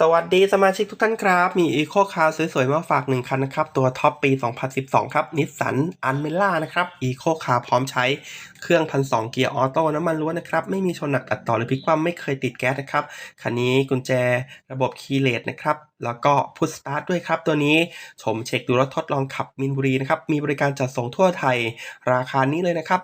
สวัสดีสมาชิกทุกท่านครับ มีอีโคคาร์สวยๆ มาฝาก1คันนะครับ ตัวท็อปปี 2012 ครับนิสสันอันเมล่านะครับอีโคคาร์พร้อมใช้ เครื่องพันสองเกียร์ออโต้น้ำมันล้วนนะครับ ไม่มีชนหนักตัดต่อหรือพลิกคว่ำไม่เคยติดแก๊สนะครับ คันนี้กุญแจระบบคีย์เลสนะครับ แล้วก็พุทสตาร์ทด้วยครับ ตัวนี้ชมเช็คดูรถทดลองขับมินบุรีนะครับ มีบริการจัดส่งทั่วไทย ราคานี้เลยนะครับ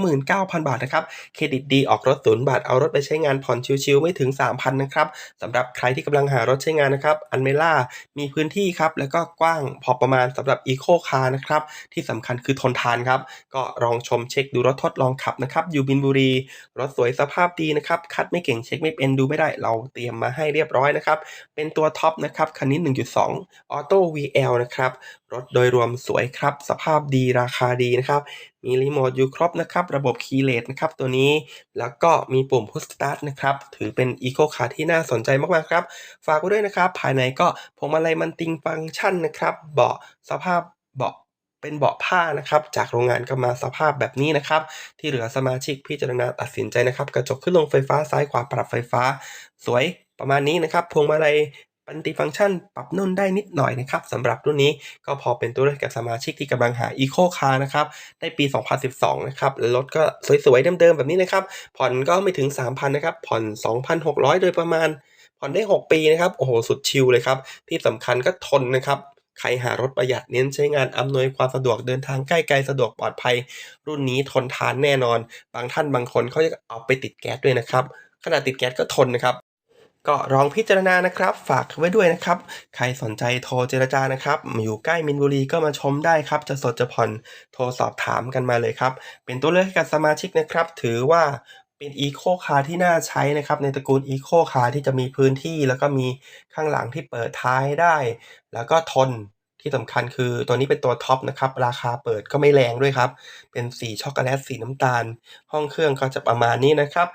129,000 บาทนะครับ เครดิตดีออกรถศูนย์บาท เอารถไปใช้งานผ่อนชิวๆไม่ถึง 3,000นะครับสำหรับใครที่กำลังหารถใช้งานนะครับ อันเมล่ามีพื้นที่ครับ แล้วก็กว้างพอประมาณสำหรับอีโคคาร์นะครับ ที่สำคัญคือทนทานครับ ก็ลองชมเช็คดูรถทดดลองขับนะครับ อยู่บินบุรี รถสวยสภาพดีนะครับ คัดไม่เก่งเช็คไม่เป็นดูไม่ได้ เราเตรียมมาให้เรียบร้อยนะครับ เป็นตัวท็อปนะครับ คันนี้ 1.2ออโต้ VL นะครับ รถโดยรวมสวยครับ สภาพดีราคาดีนะครับ มีรีโมทอยู่ครบนะครับ ระบบคีย์เลสนะครับตัวนี้ แล้วก็มีปุ่ม Push Start นะครับ ถือเป็นอีโคคาร์ที่น่าสนใจมากๆครับ ฝากไว้ด้วยนะครับ ภายในก็พวงมาลัยมันติงฟังก์ชันนะครับ เบาะสภาพเบาะ เป็นเบาะผ้านะครับ จากโรงงานก็มาสภาพแบบนี้นะครับ ที่เหลือสมาชิกพิจารณาตัดสินใจนะครับ กระจกขึ้นลงไฟฟ้าซ้ายขวาปรับไฟฟ้า สวยประมาณนี้นะครับ พวงมาลัยปันติฟังก์ชันปรับนุ่นได้นิดหน่อยนะครับสำหรับรุ่นนี้ก็พอเป็นตัวเลือกกับสมาชิกที่กำลังหาอีโคคาร์นะครับได้ปี 2012 นะครับรถก็สวยๆเดิมๆแบบนี้นะครับ ผ่อนก็ไม่ถึง 3,000 นะครับ ผ่อน 2,600 โดยประมาณ ผ่อนได้ 6 ปีนะครับ โอ้โห สุดชิลเลยครับ ที่สำคัญก็ทนนะครับ ใครหารถประหยัดเน้นใช้งานอำนวยความสะดวกเดินทางใกล้ไกลสะดวกปลอดภัย รุ่นนี้ทนทานแน่นอน บางท่านบางคนเขาจะเอาไปติดแก๊สด้วยนะครับขนาดติดแก๊สก็ทนนะครับก็ลองพิจารณานะครับ ฝากไว้ด้วยนะครับ ใครสนใจโทรเจรจานะครับอยู่ใกล้มินบุรีก็มาชมได้ครับ จะสดจะผ่อนโทรสอบถามกันมาเลยครับ เป็นตัวเลือกให้กับสมาชิกนะครับ ถือว่า เป็นอีโคคาร์ที่น่าใช้นะครับในตระกูลอีโคคาร์ที่จะมีพื้นที่แล้วก็มีข้างหลังที่เปิดท้ายได้ แล้วก็ทนที่สำคัญคือตัวนี้เป็นตัวท็อปนะครับ ราคาเปิดก็ไม่แรงด้วยครับ เป็นสีช็อกโกแลตสีน้ำตาล ห้องเครื่องก็จะประมาณนี้นะครับ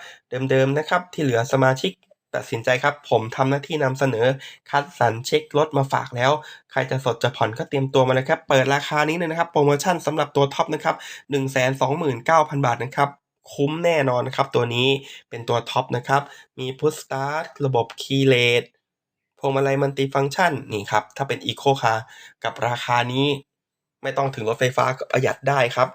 เดิมๆนะครับที่เหลือสมาชิกตัดสินใจครับ ผมทำหน้าที่นำเสนอคัดสรรเช็ครถมาฝากแล้ว ใครจะสดจะผ่อนก็เตรียมตัวมาเลยครับ เปิดราคานี้เลยนะครับ โปรโมชั่นสำหรับตัวท็อปนะครับ 129,000 บาทนะครับ คุ้มแน่นอนครับ ตัวนี้เป็นตัวท็อปนะครับ มีพุ s สตาร์ทระบบคีย์เลสพวงมาลัยมันติฟังก์ชันนี่ครับ ถ้าเป็นอีโคคาร์กับราคานี้ ไม่ต้องถึงรถไฟฟ้าก็ประหยัดได้ครับ